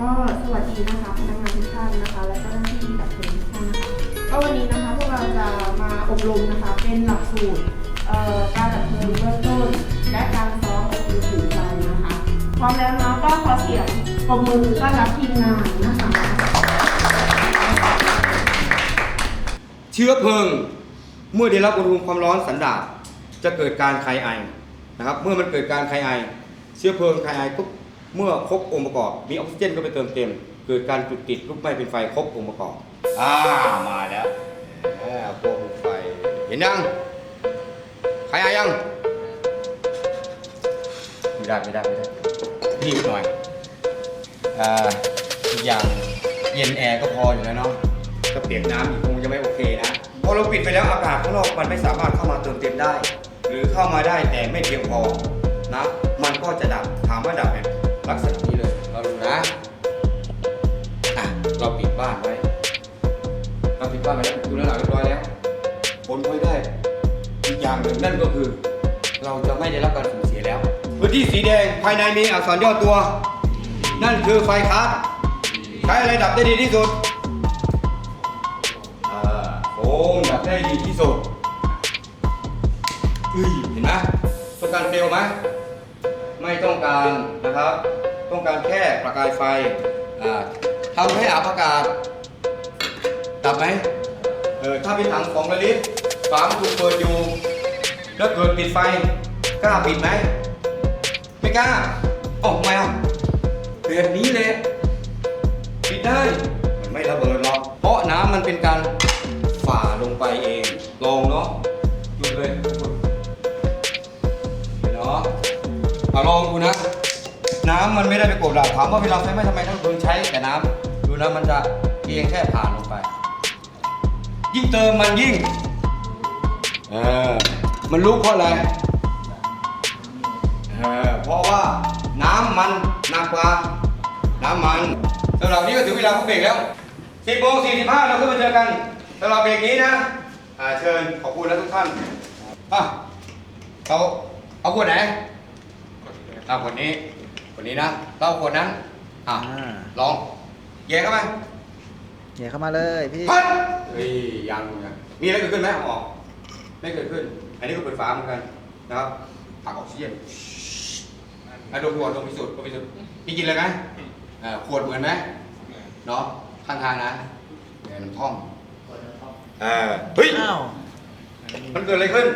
ก็สวัสดีนะคะพนักงานทุกท่านนะคะ และเจ้าหน้าที่ดับเพลิงทุกท่านนะคะก็วันนี้นะคะพวกเราจะมาอบรมนะคะเป็นหลักสูตรเอ่อการดับเพลิงเบื้องต้น และการซ้อมอบรมถึงใจนะคะพร้อมแล้วเนาะก็ขอเสียงปรบมือต้อนรับทีมงานนะคะเชื้อเพลิงเมื่อได้รับอุณหภูมิความร้อนสันดาปจะเกิดการคายไอนะครับเมื่อมันเกิดการคายไอ เชื้อเพลิงคายไอปุ๊บ เมื่อครบองค์ประกอบมีออกซิเจนก็ไปเติมเต็มเกิดการจุดติดลุกไหม้เป็นไฟครบองค์ประกอบ อ่ามาแล้วแหมพวกไฟ เห็นยัง ใคายไอยัง ไม่ได้ไม่ได้ไม่ได้รีบหน่อยอ่าอีกอย่างเย็นแอร์ก็พออยู่แล้วเนาะถ้าเปียกน้ำอีกคงจะไม่โอเคนะพอเราปิดไปแล้วอากาศข้างนอกมันไม่สามารถเข้ามาเติมเต็มได้ หรือเข้ามาได้แต่ไม่เพียงพอนะ มันก็จะดับถามว่าดับเนี่ย ลักษณะนี้เลย เราดูนะ อะ เราปิดบ้านไว้ เราปิดบ้านไว้แล้วดูแล้วหลังเรียบร้อยแล้วผลพลอยได้ อีกอย่างหนึ่งนั่นก็คือ เราจะไม่ได้รับการสูญเสียแล้ว พื้นที่สีแดงภายในมีอักษรย่อตัว นั่นคือไฟคัสใช้อะไรดับได้ดีที่สุดอ่าโฟมดับได้ดีที่สุดเห็นไหมต้องการเปลวไหม ต้องการนะครับ ต้องการแค่ประกายไฟอ่าทำให้อาบอากาศดับไหมเออถ้าเป็นถังของละลิตฝามันถูกเปิดอยู่ แล้วเกิดปิดไฟกล้าปิดไหมไม่กล้าออกมาเปลี่ยนนี้เลยปิดได้มันไม่ระเบิดหรอกเพราะน้ำมันเป็นการฝ่าลงไปเองลองเนาะหยุดเลย เอาลองดูนะ น้ำมันไม่ได้ไปกดดับถามว่าเวลาไฟไหม้ทำไมต้องเบิร์นใช้แต่น้ำดูนะมันจะเพียงแค่ผ่านลงไป ยิ่งเติมมันยิ่งเออมันรู้เพราะอะไรเออเพราะว่าน้ำมันหนักกว่าน้ำมันสำหรับนี้ก็ถึงเวลาพักเบรกแล้ว10โมง45เราขึ้นมาเจอกันสำหรับเบรกนี้นะอ่าเชิญขอบคุณนะทุกท่านอะเอาเอาคนไหน อาคนนี้ คนนี้นะเราเอาคนนั้น อะอ่า ลองแย่เข้าไปเหยียบเข้ามาเลยพี่ พัดเฮ้ยยังยังมีอะไรเกิดขึ้นไหมเอาออก ไม่เกิดขึ้น อันนี้ก็เปิดฝาเหมือนกันนะครับผักออกซิเจนอะดมดูก่อนดมพิสูจน์ดมพิสูจน์พี่กินเลยไหมอ่าขวดเหมือนไหมเนาะข้างทางนะเดี๋ยวน้ำท่อมเออเฮ้ย อ้าว มันเกิดอะไรขึ้น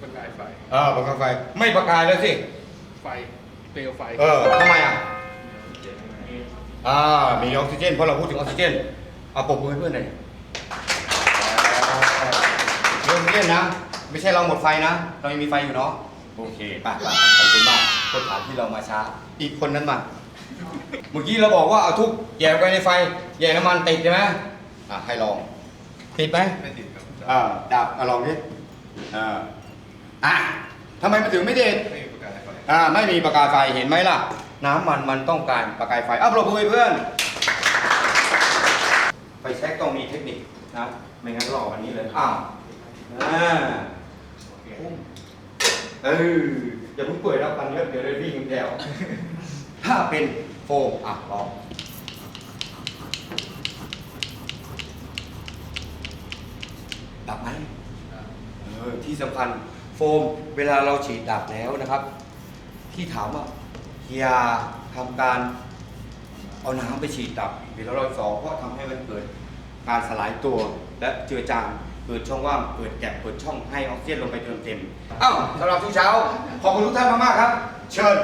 ประกายไฟ เออประกายไฟ ไม่ประกายแล้วสิ ไฟเปลวไฟเออทำไมอะอ่ามีออกซิเจนเพราะเราพูดถึงออกซิเจนเอาปรบมือให้เพื่อนหน่อยเรื่องเล่นนะ ไม่ใช่เราหมดไฟนะ เรายังมีไฟอยู่เนาะโอเคไป่ะป่ะขอบคุณมากคนถามที่เรามาช้า อีกคนนั้นมา เมื่อกี้เราบอกว่าเอาทุกแย่ไปในไฟ แย่น้ำมันติดใช่ไหมอะให้ลอง ติดไหมไม่ติดครับอ่าดับอะลองดิอ่าอะทำไมมันถึงไม่เด็ อ่าไม่มีประกายไฟเห็นไหมล่ะ น้ำมันมันต้องการประกายไฟอ้าวปรบมือให้เพื่อน ไฟแช็กต้องมีเทคนิคนะไม่งั้นหลอกอันนี้เลยอ้าวอ่าเอออย่าเพิ่งเปิดแล้วปันเยอะเดี๋ยวได้วิ่งแถวถ้าเป็นโฟมอะลองดับไหมเออที่สำคัญโฟมเวลาเราฉีดดับแล้วนะครับ ที่ถามว่าอย่าทำการเอาน้ำไปฉีดดับเวลาเราสองเพราะทำให้มันเกิดการสลายตัวและเจือจางเกิดช่องว่างเกิดแก็บเปิดช่องให้ออกซิเจนลงไปเติมเต็มอ้าวสำหรับทุกเช้า ขอบคุณทุกท่านมากๆครับ เชิญ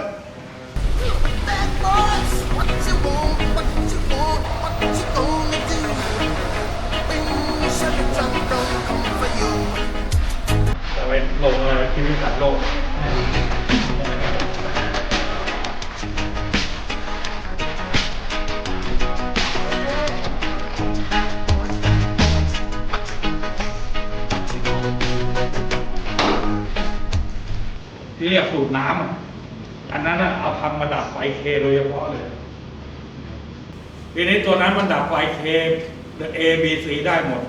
Bad boys, what you want, what you want, what you gonna do? When Sheraton don't come for you. จะไปลงชีวิสัตว์โลก ที่เรียกสูตรน้ำอันนั้นเอาทำมาดับไฟเคโดยเฉพาะเลยทีนี้ตัวนั้นมันดับไฟเค A B C ได้หมด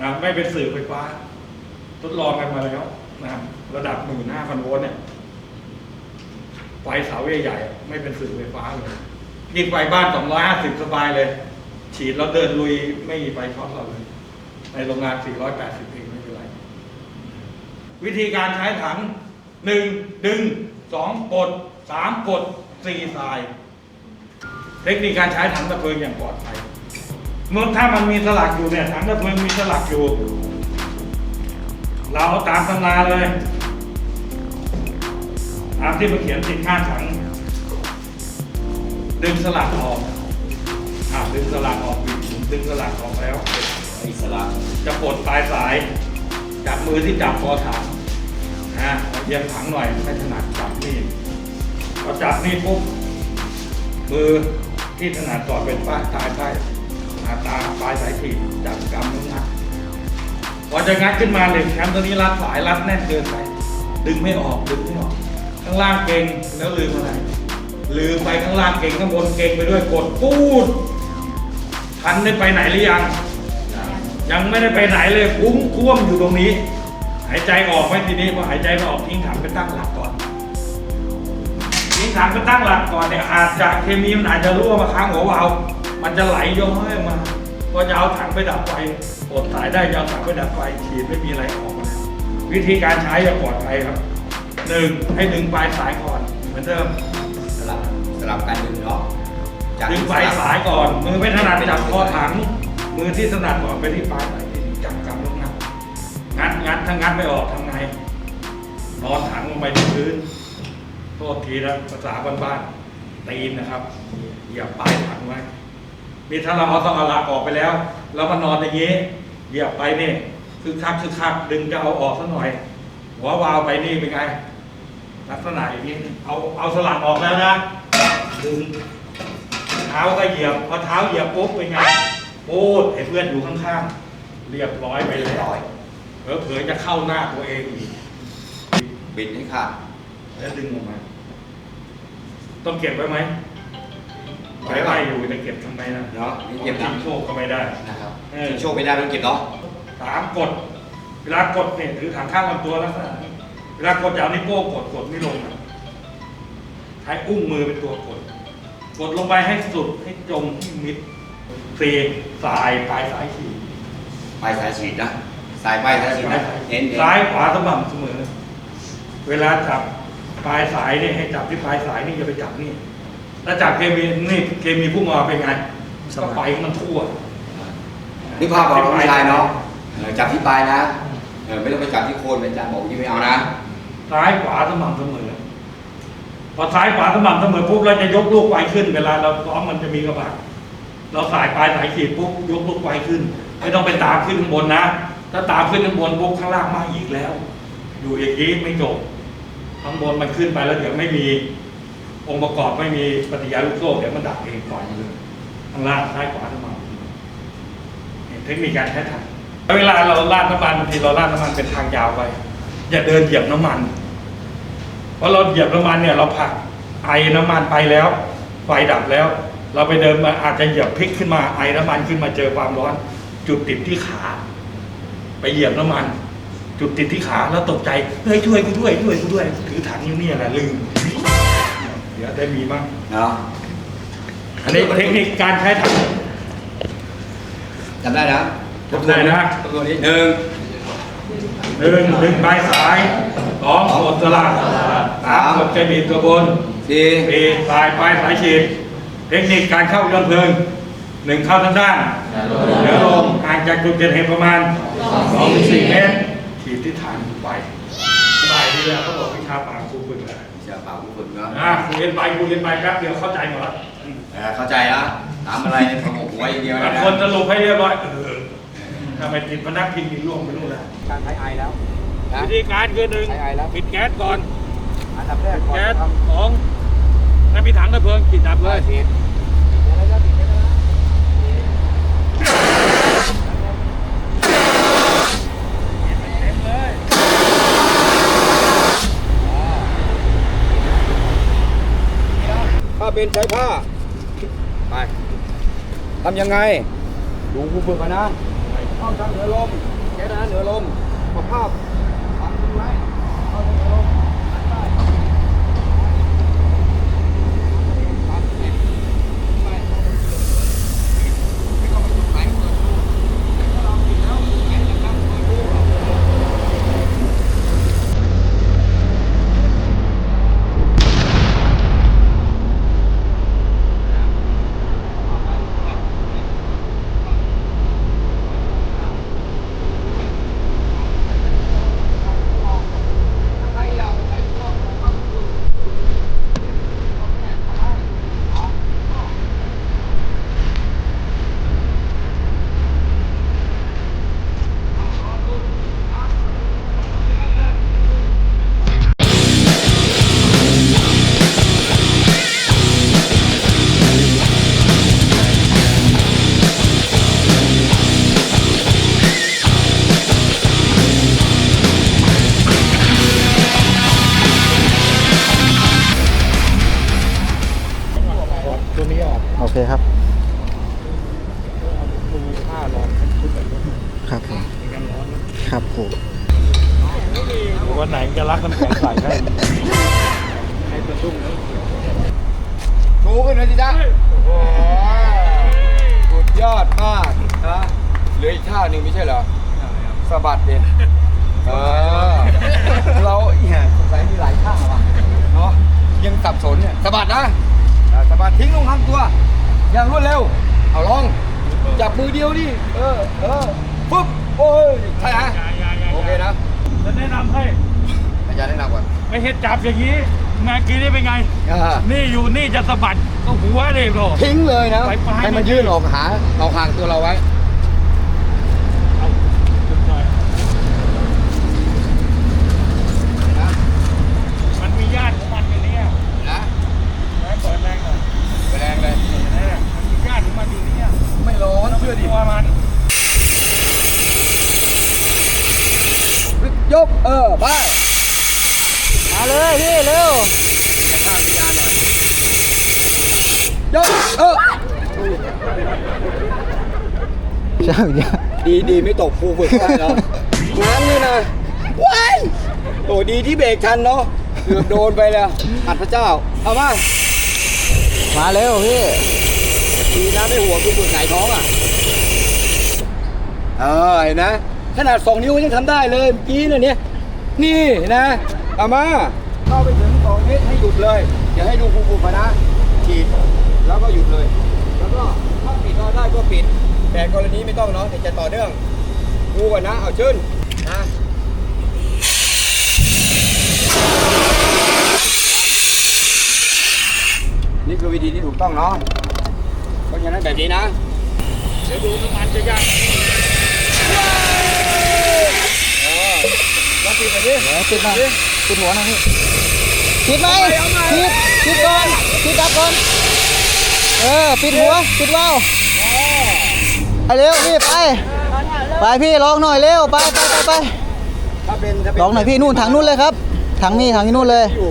นะไม่เป็นสื่อไฟฟ้า ทดลองกันมาแล้วนะครับระดับหมื่นห้าพันโวลต์เนี่ยไฟเสาใหญ่ๆไม่เป็นสื่อไฟฟ้าเลยยิ่งไฟบ้านสองร้อยห้าสิบสบายเลย ฉีดแล้วเดินลุยไม่มีไฟช็อตเราเลย ในโรงงานสี่ร้อยแปดสิบเองไม่เป็นไร วิธีการใช้ถัง หนึ่งดึงสองกดสามกดสี่สาย เทคนิคการใช้ถังดับเพลิงอย่างปลอดภัยเมื่อถ้ามันมีสลักอยู่เนี่ยถังดับเพลิงมีสลักอยู่ เราเอาตามตำราเลยตามที่มันเขียนติดข้างถัง ดึงสลักออกอ่าดึงสลักออกบิดดึงสลักออกแล้วอิสระจะปลดปลายสายจับมือที่จับคอถังนะ เอียงถังหน่อยไม่ถนัดจับนี่พอจับนี่ปุ๊บมือที่ถนัดต่อเป็นป้ายตายใต้หาตาปลายสายถีบจับกำมืองัดพอจะงัดขึ้นมาเหล็กแคมตัวนี้รัดสายรัดแน่นเกินไปดึงไม่ออกดึงไม่ออก ข้างล่างเก่งแล้วลืมอะไรลืมไปข้างล่างเก่งข้างบนเก่งไปด้วยกดปูดทันได้ไปไหนหรือยัง ยังไม่ได้ไปไหนเลยคุ้มท่วมอยู่ตรงนี้ หายใจออกไหมทีนี้พอหายใจไม่ออกทิ้งถังไปตั้งหลักก่อน ทิ้งถังไปตั้งหลักก่อนเนี่ยอาจจะเคมีมันอาจจะรั่วมาค้างหัววาล์วมันจะไหลย้อยออกมาก็จะเอาถังไปดับไฟปลดสายได้จะเอาถังไปดับไฟฉีดไม่มีอะไรออกมาวิธีการใช้อย่างปลอดภัยครับหนึ่งให้ดึงปลายสายก่อน เหมือนเดิมสลับสลับกันดึงเนาะจากดึงปลายสายก่อนมือไม่ถนัดจับคอถังมือที่ถนัดก่อนไปที่ปลายสาย ถ้างัดไม่ออกทำไง นอนถังลงไปที่พื้น โทษทีนะภาษาบ้านๆตีนนะครับเหยียบปลายถังไว้นี่ถ้าเราเอาสลักออกไปแล้ว แล้วมานอนอย่างนี้เหยียบไปนี่คือคักคือคักดึงจะเอาออกสักหน่อย หัววาวไปนี่เป็นไง ลักษณะอย่างนี้เอาเอาสลักออกแล้วนะดึงเท้าก็เหยียบพอเท้าเหยียบปุ๊บเป็นไงโอ้ไอ้เพื่อนอยู่ข้างๆเรียบร้อยไปเลยร้อย เผลอๆจะเข้าหน้าตัวเองอีกบิดให้ขาดแล้วดึงออกมาต้องเก็บไว้ไหมไว้ไว้ไว้ไว้อยู่จะเก็บทำไมนะเนาะนี่เก็บทิ้น้งโชคก็ไม่ได้ำนะครับเออทิ้งโชคไม่ได้ต้องเก็บเนาะสามกด เวลากดเนี่ยถือถังข้างลำตัวลักษณะนี้เวลากดจะเอานิ้วโป้งกดกดไม่ลงนะใช้อุ้งมือเป็นตัวกด กดลงไปให้สุดให้จมให้มิดเฟรสายปลายสายขีดปลายสายฉีดนะ สายปลายสายฉีดนะเน้นๆซ้ายขวาสม่ำเสมอ เวลาจับปลายสายเนี่ยให้จับที่ปลายสายนี่อย่าไปจับนี่ถ้าจับเคมีนี่เคมีพุ่งออกเป็นไงก็ไปมันทั่วนี่ภาพบอกผู้ชายเนาะเออจับที่ปลายนะเออไม่ต้องไปจับที่โคนเป็นอาจารย์บอกที่ไม่เอานะซ้ายขวาสม่ำเสมอพอซ้ายขวาสม่ำเสมอปุ๊บเราจะยกลูกไฟขึ้น เวลาเราซ้อมมันจะมีกระบะเราสายปลายสายขีดปุ๊บยกลูกไฟขึ้น ไม่ต้องไปตามขึ้นข้างบนนะ ถ้าตามขึ้นข้างบนปุ๊บข้างล่างมาอีกแล้ว อยู่อย่างนี้ไม่จบข้างบนมันขึ้นไปแล้วเดี๋ยวไม่มีองค์ประกอบไม่มีปฏิยาลูกโซ่เดี๋ยวมันดับเองปล่อยมันเลยข้างล่างซ้ายขวาสม่ำเทคนิคการใช้ถังเวลาเราลาดน้ำมันบางทีเราลาดน้ำมันเป็นทางยาวไป อย่าเดินเหยียบน้ำมัน เพราะเราเหยียบน้ำมันเนี่ย เราผักไอน้ำมันไปแล้ว ไฟดับแล้ว เราไปเดินมาอาจจะเหยียบพลิกขึ้นมาไอน้ำมันขึ้นมาเจอความร้อน จุดติดที่ขา ไปเหยียบน้ำมัน จุดติดที่ขาแล้วตกใจเฮ้ยช่วยกูด้วยช่วยกูด้วยถือถังอยู่เนี่ยแหละลืม เดี๋ยวได้มีมั้งเนาะอันนี้เทคนิคการใช้ถัง จำได้นะจำได้นะทบทวนนี้หนึ่งหนึ่งดึงปลายสายสองกดสลักสามกดใจบีบตัวบนสี่สี่ปลายปลายสายฉีดเทคนิคการเข้ายนเพลิง หนึ่งเข้าทางด้านเหนือลงห่างจากจุดเกิดเหตุประมาณสองถึงสี่เมตรฉีดที่ฐานไปสบายดีแล้วเขาบอกวิชาปากครูฝึกแล้วเชื่อเปล่าผู้ฝึกเนาะอะครูเรียนไปครูเรียนไปแป๊บเดียวเข้าใจหมดแล้วเออเข้าใจแล้วถามอะไรเนี่ยผมหัวอย่างเดียวบานะงคนสรุปให้เรียบร้อยเออทำไมติดพนักพิงดินร่วงไปนู่นแล้วการใช้ไอแล้ววิธีการคือหนึ่งใช้ไอแล้วปิดแก๊สก่อนอันดับแรกก่อนแก๊สทำสองถ้ามีถังดับเพลิงฉีดดับเลย ฉีดเดี๋ยวเราจะปิดได้แล้วนะ ผ้า เป็นใช้ผ้า ไปทำยังไง ดูผู้ฝึกก่อนนะเข้าทางเหนือลมแกนะเหนือลมมาภาพะบัดเด่นเออเราอีห่าสงสัยมีหลายท่าว่ะเนาะยังสับสนเนี่ยสะบัดนะอ่าสะบัดทิ้งลงทำตัว อย่างรวดเร็ว เอาลอง จับมือเดียวดิเออเออปุ๊บโอ้ยใช่ฮะโอเคนะจะแนะนำให้อาจารย์แนะนำก่อนไม่เห็นจับอย่างนี้เมื่อกี้นี่เป็นไง อ่านี่อยู่นี่จะสะบัดก็หัวเลยโหรทิ้งเลยนะ ไปไป ให้มันยื่นออกหาเอาห่างตัวเราไว้ เอาจุดหน่อยมันมีญาติของมันอยู่เนี่ย นะ ให้เปิดแรงหน่อย ไปแรงเลย เนี่ยมันมีญาติของมันอยู่เนี่ย ไม่ร้อนเชื่อดิ ตัวมัน ยก เออไป มาเลยพี่เร็ว ข้างวิญญาณหน่อย ยก เออ ใช่เนี่ย ดีดีไม่ตกครูฝึกได้เนาะง้างนี่นะว้ายโอ้ดีที่เบรกทันเนาะเกือบโดนไปแล้วอัดพระเจ้า เอามา มาเร็วพี่ดีนะไม่หัวครูฝึกหงายท้องอะเออเห็นนะ ขนาดสองนิ้วยังทำได้เลยเมื่อกี้เนี่ยเนี่ย นี่นะเอามา เข้าไปถึงสองเมตรให้หยุดเลย เดี๋ยวให้ดูครูฝึกมานะฉีดแล้วก็หยุดเลย แล้วก็ถ้าปิดรอได้ก็ปิด แต่กรณีไม่ต้องเนาะเดี๋ยวจะต่อเนื่องดูก่อนนะ เอาชื่นนะนี่คือวิธีที่ถูกต้องเนาะเพราะฉะนั้นแบบนี้นะ เดี๋ยวดูน้ำมันจะยากเออลองปิดไปดิเดี๋ยวปิดหน่อยปิดหัวหน่อยพี่ปิดไหมปิดปิดก่อนปิดดับก่อน เออ ปิดหัว ปิดว่าว ไปเร็วพี่ไป ไปพี่ลองหน่อยเร็วไปไปไปไปถ้าเป็นถ้าเป็นลองหน่อยพี่นู่นถังนู่นเลยครับถังนี่ถังนี่นู่นเลย อยู่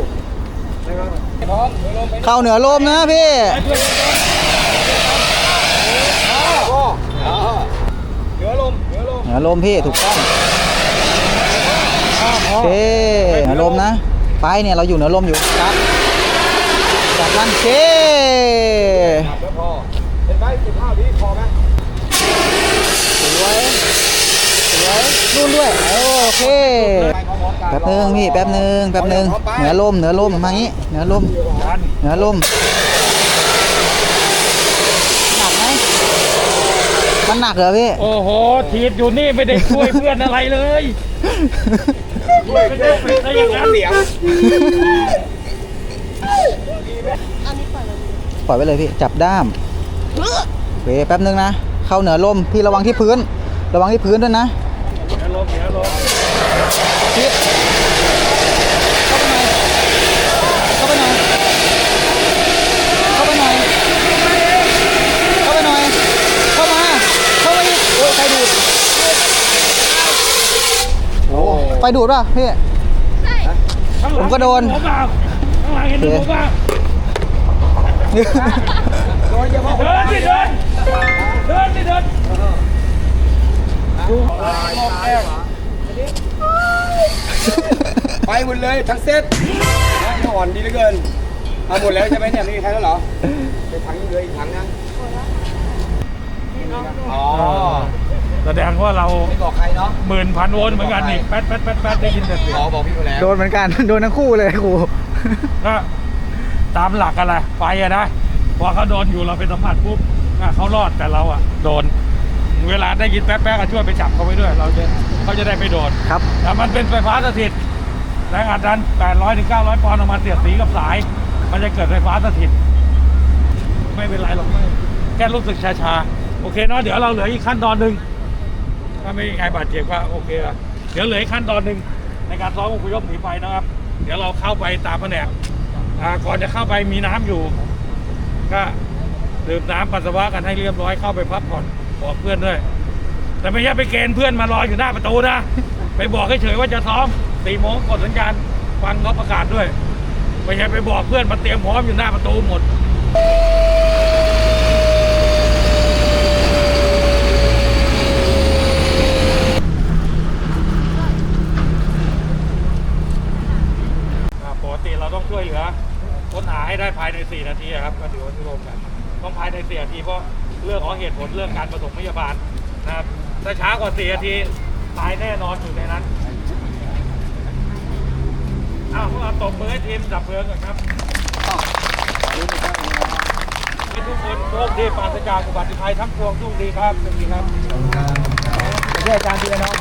นะครับพร้อมเดี๋ยวลงไปเข้าเหนือลมนะพี่ก็อ่าเหนือลมเหนือลมเหนือลมพี่ถูกต้องโอเคเหนือลมนะ ไปเนี่ยเราอยู่เหนือลมอยู่จับจับมันโอเคขับแล้วพอเห็นไหมสิบห้าวิพอไหม สวยสวยนู่นด้วยโอเคไปพร้อมๆกันแป๊บนึงพี่แป๊บนึงแป๊บนึงเหนือลมเหนือลมมางี้เหนือลมกันเหนือลมหนักไหมมันหนักเหรอพี่โอ้โหฉีดอยู่นี่ไม่ได้ช่วยเพื่อนอะไรเลยช่วยช่วยช่วยได้ยังไงเสียงปล่อยไปเลยพี่จับด้ามโอเคแป๊บนึงนะ เข้าเหนือลมพี่ระวังที่พื้น ระวังที่พื้นด้วยนะเหนือลมเหนือลมชิดเข้าไปหน่อยเข้าไปหน่อยเข้าไปหน่อยเข้าไปหน่อยเข้ามาเข้ามาอีกโอ้ยไฟดูดโอ้ไฟดูดป่ะพี่ผมก็โดนผมเปล่าข้างหลังเห็นผมเปล่าโดยเฉพาะเดินสิเดิน ดินสิเดินไปหมดเลยทั้งเซ็ตนะอ่อนดีเหลือเกินเอาหมดแล้วใช่ไหมเนี่ยไม่มีใครแล้วเหรอไปถังยังเหลืออีกถังนะอ๋อแสดงว่าเราไม่บอกใครเนาะหมื่นพันโวลต์เหมือนกันนี่แป๊ดแป๊ดแป๊ดแป๊ดได้ยินแต่เสียงขอบอกพี่เขาแล้วโดนเหมือนกันโดนทั้งคู่เลยครูก็ตามหลักอะไรไฟอะนะพอเขาโดนอยู่เราไปสัมผัสปุ๊บ อะเขารอดแต่เราอะโดน เวลาได้ยินแป๊บๆก็ช่วยไปจับเขาไว้ด้วย เราจะเขาจะได้ไม่โดนครับ แต่มันเป็นไฟฟ้าสถิตแรงอัดดัน 800ถึง900 ปอนด์ออกมาเสียดสีกับสาย มันจะเกิดไฟฟ้าสถิต ไม่เป็นไรหรอกไม่แค่รู้สึกชาๆ โอเคเนาะเดี๋ยวเราเหลืออีกขั้นตอนหนึ่งถ้าไม่มีใครบาดเจ็บก็โอเคละเดี๋ยวเหลืออีกขั้นตอนหนึ่งในการซ้อมอพยพหนีไฟนะครับ เดี๋ยวเราเข้าไปตามแผนกอ่าก่อนจะเข้าไปมีน้ำอยู่ ก็ ดื่มน้ำปัสสาวะกันให้เรียบร้อยเข้าไปพักผ่อนบอกเพื่อนด้วย แต่ไม่ใช่ไปเกณฑ์เพื่อนมารออยู่หน้าประตูนะ ไปบอกเฉยๆว่าจะซ้อมสี่โมงกดสัญญาณฟังเขาประกาศด้วย ไม่ใช่ไปบอกเพื่อนมาเตรียมพร้อมอยู่หน้าประตูหมดปกติเราต้องช่วยเหลือค้นหาให้ได้ภายใน 4 นาทีครับ ก็ถือว่าที่ลวมกัน เพราะเรื่องของเหตุผลเรื่องการประถมพยาบาลนะครับถ้าช้ากว่า4นาทีตายแน่นอนอยู่ในนั้นอ้าวพวกเราตบมือให้ทีมดับเพลิงก่อนครับให้ทุกคนโชคดีปราศจากอุบัติภัยทั้งปวงโชคดีครับสวัสดีครับไม่ใช่อาจารย์ทีละน้อง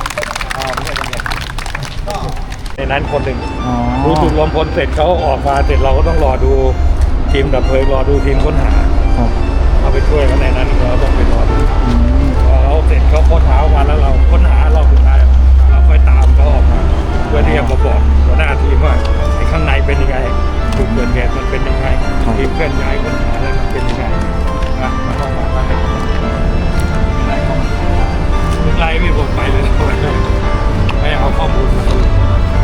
อ๋อไม่ใช่คนเดียวในนั้นคนหนึ่งอ๋อรู้จุดรวมพลเสร็จเขาออกมาเสร็จเราก็ต้องรอดูทีมดับเพลิงรอดูทีมค้นหา เอาไปช่วยข้างในนั้นก็ต้องไปนอนเขาเสร็จเขาพ้อเท้ามาแล้วเราค้นหาเราคืสุด้เราค่อยตามเขาออกมาเพื่อที่จะมาบอกหัวหน้าทีมว่าไอ้ข้างในเป็นยังไงถูกเกิดเหตุมันเป็นยังไงทีมเคลื่อนย้ายค้นหาแล้วมันเป็นยังไงนะมาต้องมาให้ไล่ไม่หมดไปเลยไม่เอาข้อมูลมา